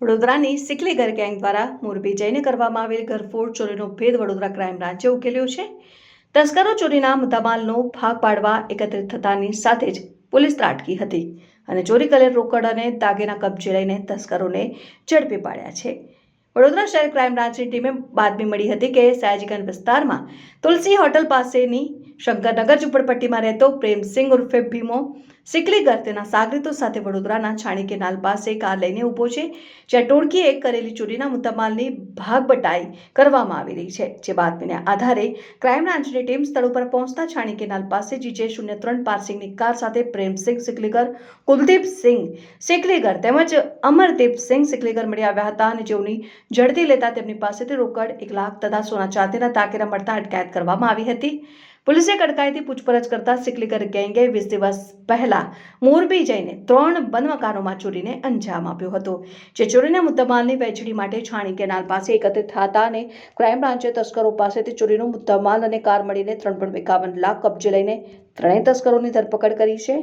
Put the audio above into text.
વડોદરાની સિકલીગર ગેંગ દ્વારા મોરબી જઈને કરવામાં આવેલ ઘરફોડ ચોરીનો ભેદ વડોદરા ક્રાઇમ બ્રાન્ચે ઉકેલ્યો છે. તસ્કરો ચોરીના મુદ્દામાલનો ભાગ પાડવા એકત્રિત થતાની સાથે જ પોલીસ ત્રાટકી હતી અને ચોરી કરેલ રોકડ અને દાગીના કબજે લઈને તસ્કરોને ઝડપી પાડ્યા છે. વડોદરા શહેર ક્રાઇમ બ્રાન્ચની ટીમે બાતમી મળી હતી કે સયાજીગંજ વિસ્તારમાં તુલસી હોટલ પાસેની શંકરનગર ઝુંપડપટ્ટીમાં રહેતો પ્રેમસિંહ ઉર્ફે ભીમો સિકલીગર તેના સાગરીતો સાથે વડોદરાના છાણી કેનાલ પાસે કાર લઈને ઊભો છે, જ્યાં ટોળકીએ કરેલી ચોરીના મુદ્દામાલની ભાગ બટાઈ કરવામાં આવી રહી છે. જે બાતમીને આધારે ક્રાઇમ બ્રાન્ચની ટીમ સ્થળ ઉપર પહોંચતા છાણી કેનાલ પાસે જીજે શૂન્ય ત્રણ પાર્સિંગની કાર સાથે પ્રેમસિંહ સિકલીગર કુલદીપસિંહ સિકલીગર તેમજ અમરદીપસિંહ સિકલીગર મળી આવ્યા હતા અને જેઓની ઝડપી લેતા તેમની પાસેથી રોકડ એક લાખ તથા સોના ચાંદીના તાકેરા મળતા અટકાયત કરવામાં આવી હતી. પોલીસે કડકાઈથી પૂછપરછ કરતા સિકલીકર ગેંગે વીસ દિવસ પહેલા મોરબી જઈને ત્રણ બંધ મકાનોમાં ચોરીને અંજામ આપ્યો હતો. જે ચોરીના મુદ્દામાલની વહેંચણી માટે છાણી કેનાલ પાસે એકત્રિત થતા અને ક્રાઇમ બ્રાન્ચે તસ્કરો પાસેથી ચોરીનો મુદ્દામાલ અને કાર મળીને ત્રણ પણ એકાવન લાખ કબજે લઈને ત્રણેય તસ્કરોની ધરપકડ કરી છે.